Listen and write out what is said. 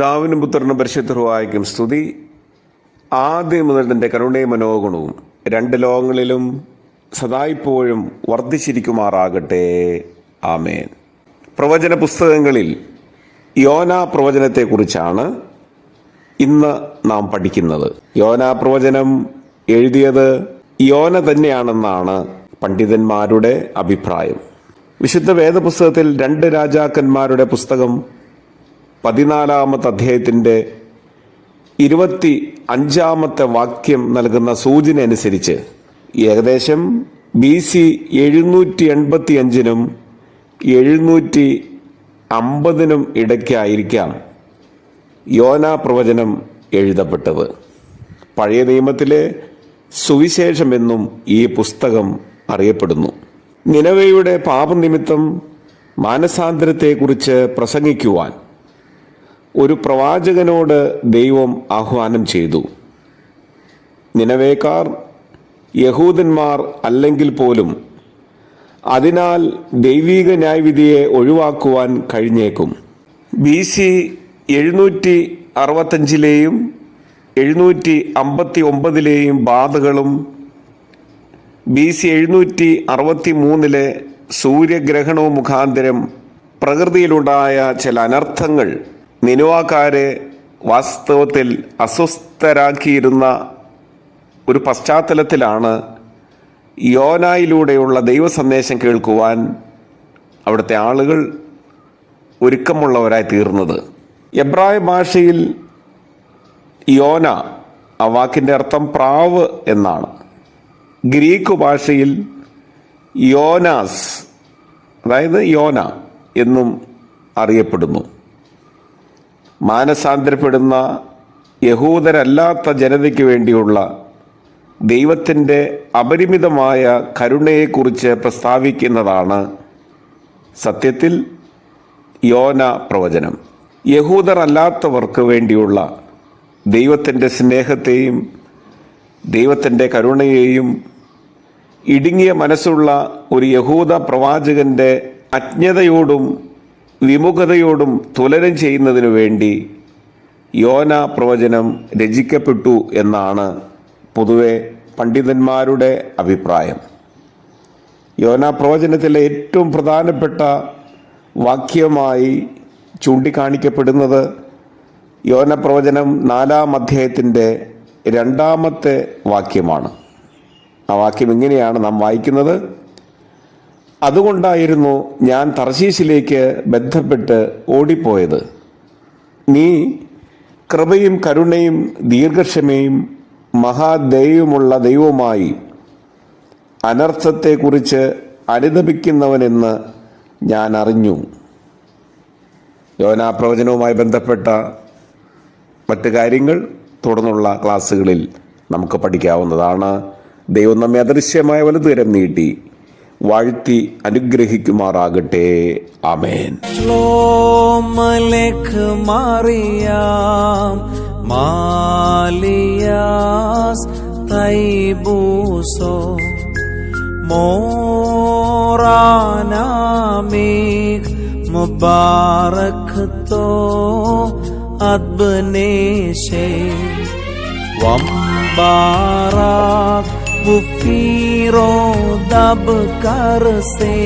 പിതാവിനും പുത്രനും പരിശുദ്ധരുവായിരിക്കും സ്തുതി. ആദ്യം മുതൽ തന്റെ കരുണയും മനോഗുണവും രണ്ട് ലോകങ്ങളിലും സദായിപ്പോഴും വർദ്ധിച്ചിരിക്കുമാറാകട്ടെ. ആമേൻ. പ്രവചന പുസ്തകങ്ങളിൽ യോന പ്രവചനത്തെക്കുറിച്ചാണ് ഇന്ന് നാം പഠിക്കുന്നത്. യോന പ്രവചനം എഴുതിയത് യോന തന്നെയാണെന്നാണ് പണ്ഡിതന്മാരുടെ അഭിപ്രായം. വിശുദ്ധ വേദപുസ്തകത്തിൽ രണ്ട് രാജാക്കന്മാരുടെ പുസ്തകം പതിനാലാമത്തെ അധ്യായത്തിന്റെ ഇരുപത്തി അഞ്ചാമത്തെ വാക്യം നൽകുന്ന സൂചന അനുസരിച്ച് ഏകദേശം ബി സി എഴുന്നൂറ്റി എൺപത്തി അഞ്ചിനും എഴുന്നൂറ്റി അമ്പതിനും ഇടയ്ക്കായിരിക്കാം യോന പ്രവചനം എഴുതപ്പെട്ടത്. പഴയ നിയമത്തിലെ സുവിശേഷമെന്നും ഈ പുസ്തകം അറിയപ്പെടുന്നു. നിലവയുടെ പാപനിമിത്തം മാനസാന്തരത്തെക്കുറിച്ച് പ്രസംഗിക്കുവാൻ ഒരു പ്രവാചകനോട് ദൈവം ആഹ്വാനം ചെയ്തു. നിലവേക്കാർ യഹൂദന്മാർ അല്ലെങ്കിൽ പോലും അതിനാൽ ദൈവീക ന്യായവിധിയെ ഒഴിവാക്കുവാൻ കഴിഞ്ഞേക്കും. ബി സി എഴുന്നൂറ്റി അറുപത്തഞ്ചിലെയും എഴുന്നൂറ്റി അമ്പത്തി ഒമ്പതിലെയും ബാധകളും ബി സി എഴുന്നൂറ്റി അറുപത്തി മൂന്നിലെ സൂര്യഗ്രഹണവും മുഖാന്തരം പ്രകൃതിയിലുണ്ടായ ചില അനർത്ഥങ്ങൾ നിനുവാക്കാരെ വാസ്തവത്തിൽ അസ്വസ്ഥരാക്കിയിരുന്ന ഒരു പശ്ചാത്തലത്തിലാണ് യോനായിലൂടെയുള്ള ദൈവ സന്ദേശം കേൾക്കുവാൻ അവിടുത്തെ ആളുകൾ ഒരുക്കമുള്ളവരായി തീർന്നത്. എബ്രായ ഭാഷയിൽ യോന ആ വാക്കിന്റെ അർത്ഥം പ്രാവ് എന്നാണ്. ഗ്രീക്ക് ഭാഷയിൽ യോനാസ് അതായത് യോന എന്നും അറിയപ്പെടുന്നു. മാനസാന്തരപ്പെടുന്ന യഹൂദരല്ലാത്ത ജനതയ്ക്ക് വേണ്ടിയുള്ള ദൈവത്തിന്റെ അപരിമിതമായ കരുണയെക്കുറിച്ച് പ്രസ്താവിക്കുന്നതാണ് സത്യത്തിൽ യോന പ്രവചനം. യഹൂദരല്ലാത്തവർക്ക് വേണ്ടിയുള്ള ദൈവത്തിന്റെ സ്നേഹത്തെയും ദൈവത്തിന്റെ കരുണയെയും ഇടുങ്ങിയ മനസ്സുള്ള ഒരു യഹൂദ പ്രവാചകന്റെ അജ്ഞതയോടും വിമുഖതയോടും തുലനം ചെയ്യുന്നതിനു വേണ്ടി യോന പ്രവചനം രചിക്കപ്പെട്ടു എന്നാണ് പൊതുവെ പണ്ഡിതന്മാരുടെ അഭിപ്രായം. യോന പ്രവചനത്തിലെ ഏറ്റവും പ്രധാനപ്പെട്ട വാക്യമായി ചൂണ്ടിക്കാണിക്കപ്പെടുന്നത് യോന പ്രവചനം നാലാം അധ്യായത്തിന്റെ രണ്ടാമത്തെ വാക്യമാണ്. ആ വാക്യം ഇങ്ങനെയാണ് നാം വായിക്കുന്നത്. അതുകൊണ്ടായിരുന്നു ഞാൻ തർശീശിലേക്ക് ബന്ധപ്പെട്ട് ഓടിപ്പോയത്. നീ കൃപയും കരുണയും ദീർഘക്ഷമയും മഹാദൈവമുള്ള ദൈവമായി അനർത്ഥത്തെക്കുറിച്ച് അനുദപിക്കുന്നവനെന്ന് ഞാൻ അറിഞ്ഞു. യോനാ പ്രവചനവുമായി ബന്ധപ്പെട്ട മറ്റു കാര്യങ്ങൾ തുടർന്നുള്ള ക്ലാസ്സുകളിൽ നമുക്ക് പഠിക്കാവുന്നതാണ്. ദൈവം നമ്മെ അദൃശ്യമായ വലുതുകരം നീട്ടി. വാഴ്ത്തി അനുഗ്രഹിക്കുമാറാകട്ടെ. ആമേൻ. മാലിയാസ് തൈബൂസോ मोरानामेघ അദ്ബനേശേ വംബാറാക് ബുഫീറോ ദബ് കർസേ